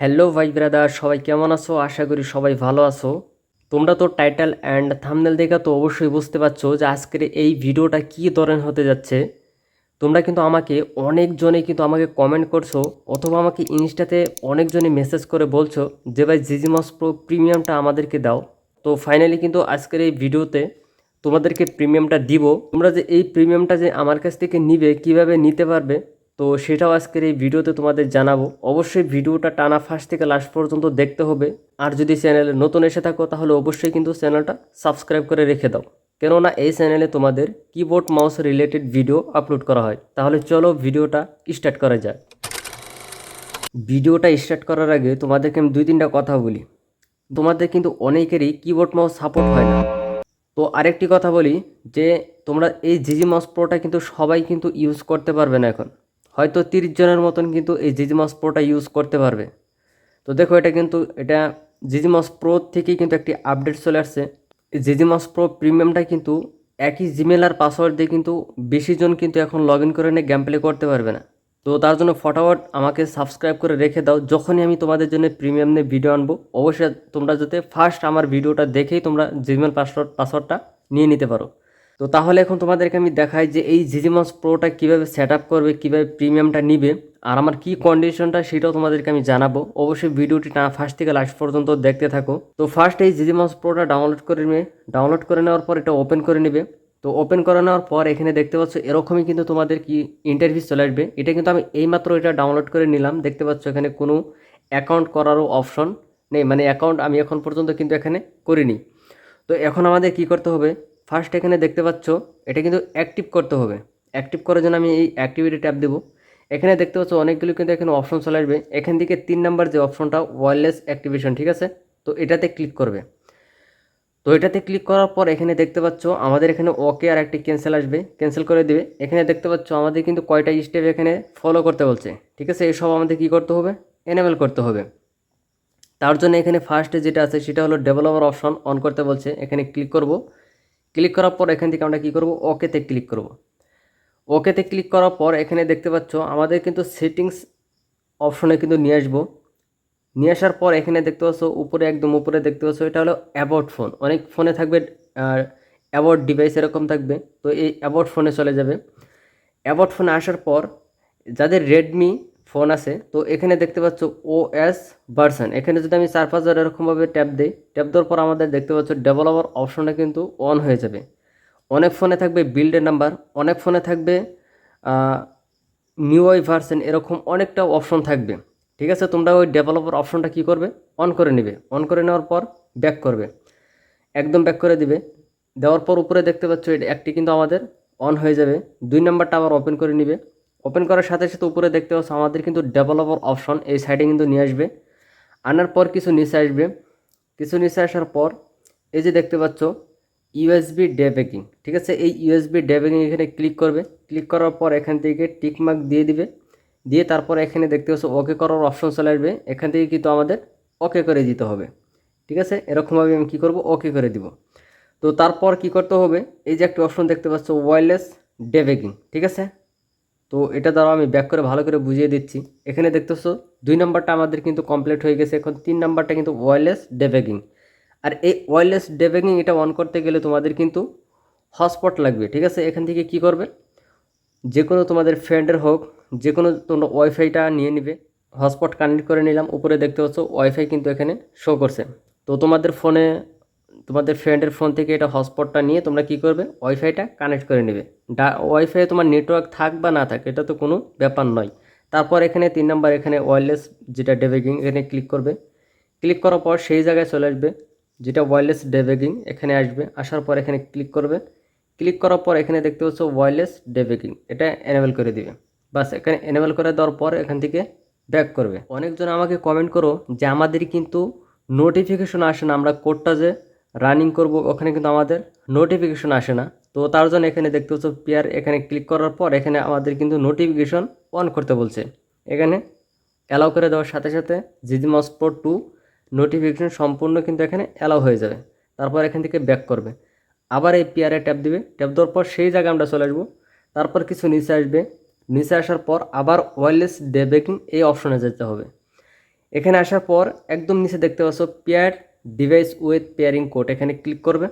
Hello ভাই brother সবাই কেমন আছো? আশা করি সবাই ভালো আছো। তোমরা তো টাইটেল অ্যান্ড থামনেল দেখে তো অবশ্যই বুঝতে পারছ যে আজকের এই ভিডিওটা কী ধরনের হতে যাচ্ছে। তোমরা কিন্তু আমাকে অনেকজনে কিন্তু আমাকে কমেন্ট করছ অথবা আমাকে ইনস্টাতে অনেকজনে মেসেজ করে বলছো যে ভাই জিজিমস প্রো প্রিমিয়ামটা আমাদেরকে দাও। তো ফাইনালি কিন্তু আজকের এই ভিডিওতে তোমাদেরকে প্রিমিয়ামটা দিব। তোমরা যে এই প্রিমিয়ামটা যে আমার কাছ থেকে নিবে, কীভাবে নিতে পারবে তো সেটাও আজকের এই ভিডিওতে তোমাদের জানাব। অবশ্যই ভিডিওটা টানা ফার্স্ট থেকে লাস্ট পর্যন্ত দেখতে হবে। আর যদি চ্যানেলে নতুন এসে থাকো, তাহলে অবশ্যই কিন্তু চ্যানেলটা সাবস্ক্রাইব করে রেখে দাও। কেননা এই চ্যানেলে তোমাদের keyboard mouse related video upload করা হয়। তাহলে চলো ভিডিওটা স্টার্ট করা যায় ভিডিওটা স্টার্ট করার আগে তোমাদেরকে আমি দুই তিনটা কথা বলি। তোমাদের কিন্তু অনেকেরই কিবোর্ড মাউস সাপোর্ট হয় না। তো আরেকটি কথা বলি যে, তোমরা এই জিজি মাউস প্রোটা কিন্তু সবাই কিন্তু ইউজ করতে পারবে না এখন। হয়তো তিরিশ জনের মতন কিন্তু এই জিজি মাউস প্রোটা ইউজ করতে পারবে। তো দেখো এটা কিন্তু, এটা জিজি মাউস প্রো থেকেই কিন্তু একটি আপডেট চলে আসছে। এই জিজি প্রো প্রিমিয়ামটা কিন্তু একই জিমেল আর পাসওয়ার্ড দিয়ে কিন্তু বেশি জন কিন্তু এখন লগ ইন করে নিয়ে গেম প্লে করতে পারবে না। তো তার জন্য ফটাফট আমাকে সাবস্ক্রাইব করে রেখে দাও। যখনই আমি তোমাদের জন্য প্রিমিয়াম নিয়ে ভিডিও আনব, অবশ্যই তোমরা যাতে ফার্স্ট আমার ভিডিওটা দেখেই তোমরা জিমেল পাসওয়ার্ড পাসওয়ার্ডটা নিয়ে নিতে পারো। তো তাহলে এখন তোমাদেরকে আমি দেখাই যে এই জিজিমস প্রোটা কীভাবে সেট আপ করবে, কীভাবে প্রিমিয়ামটা নিবে আর আমার কী কন্ডিশনটা সেটাও তোমাদেরকে আমি জানাব। অবশ্যই ভিডিওটি না ফার্স্ট থেকে লাস্ট পর্যন্ত দেখতে থাকো। তো ফার্স্ট এই জিজিমস প্রোটা ডাউনলোড করে নেবে। ডাউনলোড করে নেওয়ার পর এটা ওপেন করে নেবে। তো ওপেন করে নেওয়ার পর এখানে দেখতে পাচ্ছ এরকমই কিন্তু তোমাদের কি ইন্টারভিউ চলে আসবে। এটা কিন্তু আমি এইমাত্র এটা ডাউনলোড করে নিলাম। দেখতে পাচ্ছ এখানে কোনো অ্যাকাউন্ট করারও অপশন নেই। মানে অ্যাকাউন্ট আমি এখন পর্যন্ত কিন্তু এখানে করিনি। তো এখন আমাদের কি করতে হবে? ফার্স্ট এখানে দেখতে পাচ্ছ, এটা কিন্তু অ্যাক্টিভ করতে হবে। অ্যাক্টিভ করার জন্য আমি এই অ্যাক্টিভিটি ট্যাপ দেবো। এখানে দেখতে পাচ্ছ অনেকগুলো কিন্তু এখানে অপশন চলে আসবে। এখান থেকে তিন নাম্বার যে অপশনটা ওয়্যারলেস অ্যাক্টিভেশন ঠিক আছে? তো এটাতে ক্লিক করবে। তো এটাতে ক্লিক করার পর এখানে দেখতে পাচ্ছ, আমাদের এখানে ওকে আর একটি ক্যান্সেল আসবে। ক্যান্সেল করে দেবে। এখানে দেখতে পাচ্ছ, আমাদের কিন্তু কয়টা স্টেপ এখানে ফলো করতে বলছে। ঠিক আছে? এসব আমাদের কি করতে হবে? এনেবেল করতে হবে। তার জন্য এখানে ফার্স্টে যেটা আছে, সেটা হলো ডেভেলপার অপশন অন করতে বলছে। এখানে ক্লিক করব। ক্লিক করার পর এখান থেকে আমরা কী করব? ওকেতে ক্লিক করব। ওকেতে ক্লিক করার পর এখানে দেখতে পাচ্ছ, আমাদের কিন্তু সেটিংস অপশনে কিন্তু নিয়ে আসব। নিয়ে আসার পর এখানে দেখতে পাচ্ছ, উপরে একদম উপরে দেখতে পাচ্ছ, এটা হলো অ্যাবাউট ফোন। অনেক ফোনে থাকবে অ্যাবাউট ডিভাইস এরকম থাকবে, তো এই অ্যাবাউট ফোনে চলে যাবে। অ্যাবাউট ফোনে আসার পর যাদের রেডমি ফোন আছে। তো এখানে দেখতে পাচ্ছ ও এস ভার্সন এখানে যদি আমি চার পাঁচ হাজার এরকমভাবে ট্যাপ দিই ট্যাপ দেওয়ার পর আমাদের দেখতে পাচ্ছ ডেভেলপার অপশনটা কিন্তু অন হয়ে যাবে। অনেক ফোনে থাকবে বিল্ডের নাম্বার অনেক ফোনে থাকবে নিউ ওয়াই ভার্সন এরকম অনেকটা অপশন থাকবে। ঠিক আছে? তোমরা ওই ডেভেলপার অপশনটা কী করবে? অন করে নেবে। অন করে নেওয়ার পর ব্যাক করবে। একদম ব্যাক করে দিবে। দেওয়ার পর উপরে দেখতে পাচ্ছ, এটা একটি কিন্তু আমাদের অন হয়ে যাবে। দুই নাম্বারটা আবার ওপেন করে নিবে। ওপেন করার সাথে সাথে উপরে দেখতে পাচ্ছ আমাদের কিন্তু ডেভেলপার অপশন এই সাইডে কিন্তু নিয়ে আসবে। আনার পর কিছু নিচে আসবে। কিছু নিচে আসার পর, এই যে দেখতে পাচ্ছ ইউএসবি ডেবেকিং ঠিক আছে? এই ইউএসবি ডেবেকিং এখানে ক্লিক করবে। ক্লিক করার পর এখান থেকে টিকমার্ক দিয়ে দিবে। দিয়ে তারপর এখানে দেখতে পাচ্ছ ওকে করার অপশন চলে আসবে। এখান থেকে কিন্তু আমাদের ওকে করে দিতে হবে। ঠিক আছে? এরকমভাবে আমি কী করব? ওকে করে দিব। তো তারপর কি করতে হবে? এই যে একটা অপশন দেখতে পাচ্ছ ওয়ারলেস ডে ডেবেকিং ঠিক আছে? তো এটা দ্বারা আমি ব্যাক করে ভালো করে বুঝিয়ে দিচ্ছি। এখানে দেখতেছো, দুই নাম্বারটা আমাদের কিন্তু কমপ্লিট হয়ে গেছে। এখন তিন নাম্বারটা কিন্তু ওয়্যারলেস ডেবেকিং আর এই ওয়্যারলেস ডেবেকিং এটা অন করতে গেলে তোমাদের কিন্তু হটস্পট লাগবে, ঠিক আছে? এখান থেকে কি করবে? যে কোনো তোমাদের ফ্রেন্ডের হোক যে কোনো তোমরা ওয়াইফাইটা নিয়ে নিবে। হটস্পট কানেক্ট করে নিলাম। উপরে দেখতে পাচ্ছ ওয়াইফাই কিন্তু এখানে শো করছে। তো তোমাদের ফোনে তোমাদের ফ্রেন্ডের ফোন থেকে এটা হটস্পটটা নিয়ে তোমরা কি করবে? ওয়াইফাইটা কানেক্ট করে নেবে। ডা ওয়াইফাই তোমার নেটওয়ার্ক থাক বা না থাক, এটা তো কোনো ব্যাপার নয়। তারপর এখানে তিন নাম্বার এখানে ওয়্যারলেস যেটা ডেবেগিং এখানে ক্লিক করবে। ক্লিক করার পর সেই জায়গায় চলে আসবে, যেটা ওয়্যারলেস ডেবেগিং এখানে আসবে। আসার পর এখানে ক্লিক করবে। ক্লিক করার পর এখানে দেখতে পাচ্ছ ওয়্যারলেস ডেবেগিং এটা এনেবেল করে দিবে। বাস, এখানে এনেবেল করে দেওয়ার পর এখান থেকে ব্যাক করবে। অনেকজন আমাকে কমেন্ট করো যে, আমাদের কিন্তু নোটিফিকেশন আসে না, আমরা কোডটা যে রানিং করব ওখানে কিন্তু আমাদের নোটিফিকেশন আসে না। তো তার জন্য এখানে দেখতে পাচ্ছ পেয়ার এখানে ক্লিক করার পর এখানে আমাদের কিন্তু নোটিফিকেশন অন করতে বলছে। এখানে অ্যালাউ করে দেওয়ার সাথে সাথে জিজি মসপোর্ট টু নোটিফিকেশন সম্পূর্ণ কিন্তু এখানে অ্যালাউ হয়ে যাবে। তারপর এখান থেকে ব্যাক করবে। আবার এই পেয়ারে ট্যাপ দিবে। ট্যাপ দেওয়ার পর সেই জায়গায় আমরা চলে আসব। তারপর কিছু নিচে আসবে। নিচে আসার পর আবার ওয়্যারলেস ডেবেকিং এই অপশনে যেতে হবে। এখানে আসার পর একদম নিচে দেখতে পাচ্ছ pair device with pairing code এখানে ক্লিক করবে।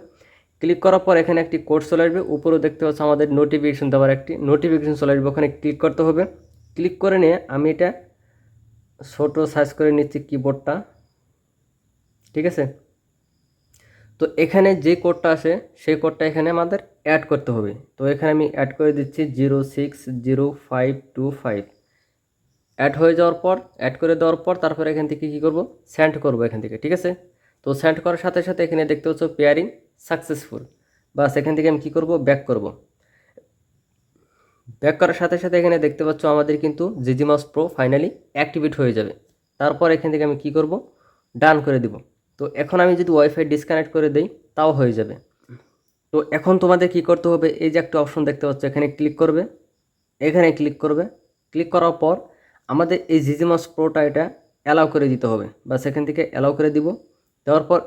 ক্লিক করার পর এখানে একটি কোড চলে আসবে। উপরেও দেখতে পাচ্ছ আমাদের নোটিফিকেশন দেওয়ার একটি নোটিফিকেশন চলে আসবে। ওখানে ক্লিক করতে হবে। ক্লিক করে নিয়ে আমি এটা ছোটো সাইজ করে নিচ্ছি কিবোর্ডটা ঠিক আছে? তো এখানে যে কোডটা আসে, সেই কোডটা এখানে আমাদের অ্যাড করতে হবে। তো এখানে আমি অ্যাড করে দিচ্ছি zero six zero five two five add হয়ে যাওয়ার পর অ্যাড করে দেওয়ার পর তারপরে এখান থেকে কী করব? সেন্ড করব এখান থেকে। ঠিক আছে? তো সেন্ড করার সাথে সাথে এখানে দেখতে হচ্ছে পেয়ারিং সাকসেসফুল বা সেখান থেকে আমি কী করব? ব্যাক করব। ব্যাক করার সাথে সাথে এখানে দেখতে পাচ্ছ আমাদের কিন্তু জিজিমাস প্রো ফাইনালি অ্যাক্টিভেট হয়ে যাবে। তারপর এখান থেকে আমি কী করব? ডান করে দিব। তো এখন আমি যদি ওয়াইফাই ডিসকানেক্ট করে দেই, তাও হয়ে যাবে। তো এখন তোমাদের কি করতে হবে? এই যে একটা অপশন দেখতে পাচ্ছ, এখানে ক্লিক করবে। এখানে ক্লিক করবে। ক্লিক করার পর আমাদের এই জিজিমাস প্রোটা এটা অ্যালাউ করে দিতে হবে। বা সেখান থেকে অ্যালাউ করে দিব। দেওয়ার পর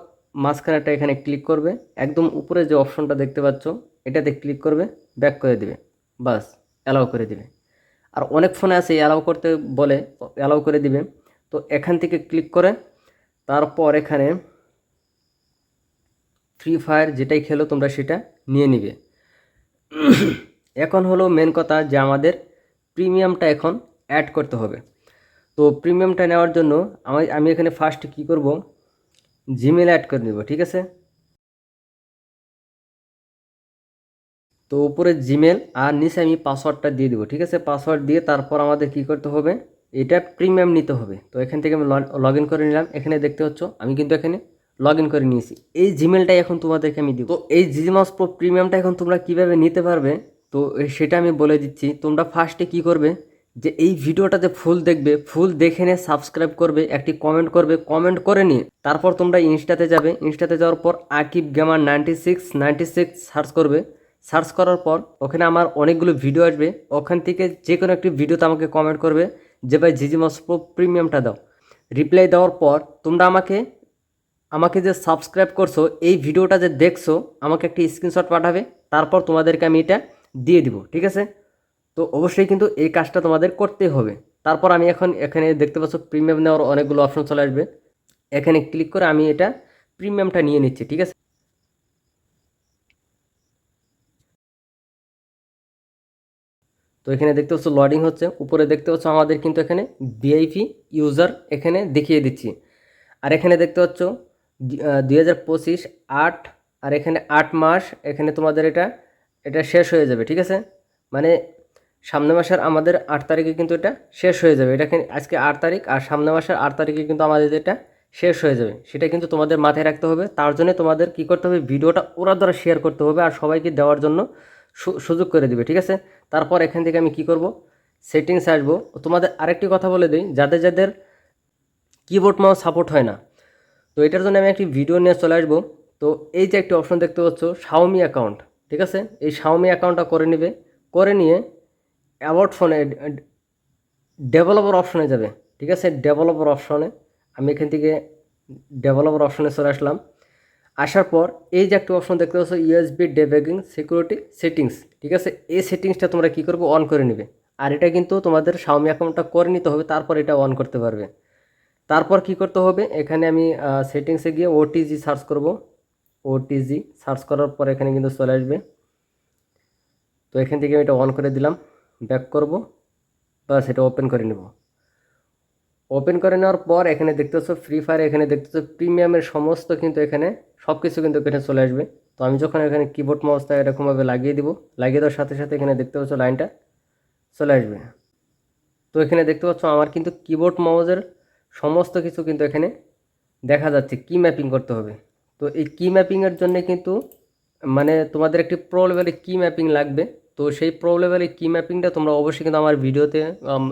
মাঝখানেটা এখানে ক্লিক করবে। একদম উপরে যে অপশনটা দেখতে পাচ্ছ, এটাতে ক্লিক করবে ব্যাক করে দিবে। বাস অ্যালাউ করে দিবে। আর অনেক ফোনে আছে অ্যালাউ করতে বলে অ্যালাউ করে দিবে। তো এখান থেকে ক্লিক করে, তারপর এখানে ফ্রি ফায়ার যেটাই খেলো তোমরা সেটা নিয়ে নিবে। এখন হলো মেন কথা যে আমাদের প্রিমিয়ামটা এখন অ্যাড করতে হবে। তো প্রিমিয়ামটা নেওয়ার জন্য আমি আমি এখানে ফার্স্ট কি করব? জিমেল অ্যাড করে নেব, ঠিক আছে? তো উপরে জিমেল আর নিচে আমি পাসওয়ার্ডটা দিয়ে দেবো, ঠিক আছে? পাসওয়ার্ড দিয়ে তারপর আমাদের কি করতে হবে? এটা প্রিমিয়াম নিতে হবে। তো এখান থেকে আমি লগ ইন করে নিলাম। এখানে দেখতে হচ্ছ আমি কিন্তু এখানে লগ ইন করে নিয়েছি। এই জিমেলটাই এখন তোমাদেরকে আমি দিব। তো এই জিমাস প্রো প্রিমিয়ামটা এখন তোমরা কীভাবে নিতে পারবে? তো সেটা আমি বলে দিচ্ছি। তোমরা ফার্স্টে কি করবে? যে এই ভিডিওটাতে ফুল দেখবে, ফুল দেখে নিয়ে সাবস্ক্রাইব করবে, একটি কমেন্ট করবে কমেন্ট করে নিয়ে তারপর তোমরা ইনস্টাতে যাবে। ইনস্টাতে যাওয়ার পর Akib gamer ninety six ninety six search করবে। সার্চ করার পর ওখানে আমার অনেকগুলো ভিডিও আসবে। ওখান থেকে যে কোনো একটি ভিডিওতে আমাকে কমেন্ট করবে যে, ভাই জিজি মাস প্রো প্রিমিয়ামটা দাও। রিপ্লাই দেওয়ার পর তোমরা আমাকে আমাকে যে সাবস্ক্রাইব করছ, এই ভিডিওটা যে দেখছ, আমাকে একটি স্ক্রিনশট পাঠাবে। তারপর তোমাদেরকে আমি এটা দিয়ে দিব, ঠিক আছে? তো অবশ্যই কিন্তু এই কাজটা তোমাদের করতেই হবে। তারপর আমি এখন এখানে দেখতে পাচ্ছ প্রিমিয়াম নেওয়ার অনেকগুলো অপশন চলে আসবে। এখানে ক্লিক করে আমি এটা প্রিমিয়ামটা নিয়ে নিচ্ছি, ঠিক আছে? তো এখানে দেখতে পাচ্ছ লডিং হচ্ছে। উপরে দেখতে পাচ্ছ আমাদের কিন্তু এখানে ভিআইপি ইউজার এখানে দেখিয়ে দিচ্ছি। আর এখানে দেখতে পাচ্ছ দুই হাজার পঁচিশ আট, আর এখানে আট মাস, এখানে তোমাদের এটা এটা শেষ হয়ে যাবে, ঠিক আছে? মানে সামনে মাসের আমাদের আট তারিখে কিন্তু এটা শেষ হয়ে যাবে। এটা আজকে আট তারিখ আর সামনে মাসের আট তারিখে কিন্তু আমাদের এটা শেষ হয়ে যাবে। সেটা কিন্তু তোমাদের মাথায় রাখতে হবে। তার জন্য তোমাদের কি করতে হবে? ভিডিওটা ওরা দ্বারা শেয়ার করতে হবে আর সবাইকে দেওয়ার জন্য সুযোগ করে দিবে, ঠিক আছে? তারপর এখান থেকে আমি কি করব? সেটিংস আসব। তোমাদের আরেকটি কথা বলে দিই। যাদের যাদের কিবোর্ড মাউস সাপোর্ট হয় না, তো এটার জন্য আমি একটি ভিডিও নিয়ে চলে আসব। তো এই যে একটি অপশন দেখতে পাচ্ছ শাওমি অ্যাকাউন্ট ঠিক আছে? এই শাওমি অ্যাকাউন্টটা করে নেবে। করে নিয়ে অ্যাওয়ার্ড ফোনে ডেভেলপার অপশনে যাবে। ঠিক আছে? ডেভেলপার অপশনে আমি এখান থেকে ডেভেলপার অপশনে চলে আসলাম। আসার পর এই যে একটা অপশন দেখতে পাচ্ছ ইউএসবি ডেবেগিং সিকিউরিটি সেটিংস ঠিক আছে? এই সেটিংসটা তোমরা কী করবে? অন করে নেবে। আর এটা কিন্তু তোমাদের শাওমি অ্যাকাউন্টটা করে নিতে হবে, তারপর এটা অন করতে পারবে। তারপর কি করতে হবে? এখানে আমি সেটিংসে গিয়ে ওটিজি সার্চ করব। ওটিজি সার্চ করার পর এখানে কিন্তু চলে আসবে। তো এখান থেকে আমি এটা অন করে দিলাম। ব্যাক করব বাস এটা ওপেন করে নেব। ওপেন করে নেওয়ার পর এখানে দেখতে পাচ্ছ ফ্রি ফায়ার এখানে দেখতে পাচ্ছ প্রিমিয়ামের সমস্ত কিন্তু এখানে সব কিছু কিন্তু এখানে চলে আসবে। তো আমি যখন এখানে কিবোর্ড মাউসটা এরকমভাবে লাগিয়ে দিব, লাগিয়ে দেওয়ার সাথে সাথে এখানে দেখতে পাচ্ছ লাইনটা চলে আসবে। তো এখানে দেখতে পাচ্ছ আমার কিন্তু কিবোর্ড মাউসের সমস্ত কিছু কিন্তু এখানে দেখা যাচ্ছে কি ম্যাপিং করতে হবে। তো এই কি ম্যাপিংয়ের জন্য কিন্তু মানে তোমাদের একটি প্রো লেভেলে কি ম্যাপিং লাগবে। তো সেই প্রো লেভেলে কি ম্যাপিংটা তোমরা অবশ্যই কিন্তু আমার ভিডিওতে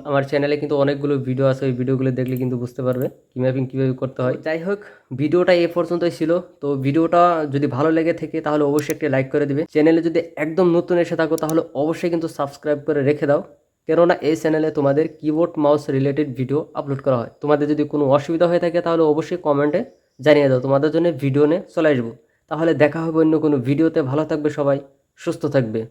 আমার চ্যানেলে কিন্তু অনেকগুলো ভিডিও আছে, ওই ভিডিওগুলো দেখলে কিন্তু বুঝতে পারবে কি ম্যাপিং কীভাবে করতে হয়। যাই হোক ভিডিওটা এ পর্যন্তই ছিল। তো ভিডিওটা যদি ভালো লেগে থাকে, তাহলে অবশ্যই একটি লাইক করে দিবে। চ্যানেলে যদি একদম নতুন এসে থাকো, তাহলে অবশ্যই কিন্তু সাবস্ক্রাইব করে রেখে দাও। কেননা এই চ্যানেলে তোমাদের keyboard mouse related video upload করা হয়। তোমাদের যদি কোনো অসুবিধা হয়ে থাকে, তাহলে অবশ্যই কমেন্টে জানিয়ে দাও। তোমাদের জন্য ভিডিও নিয়ে চলে আসব। তাহলে দেখা হবে অন্য কোনো ভিডিওতে ভালো থাকবে সবাই, সুস্থ থাকবে।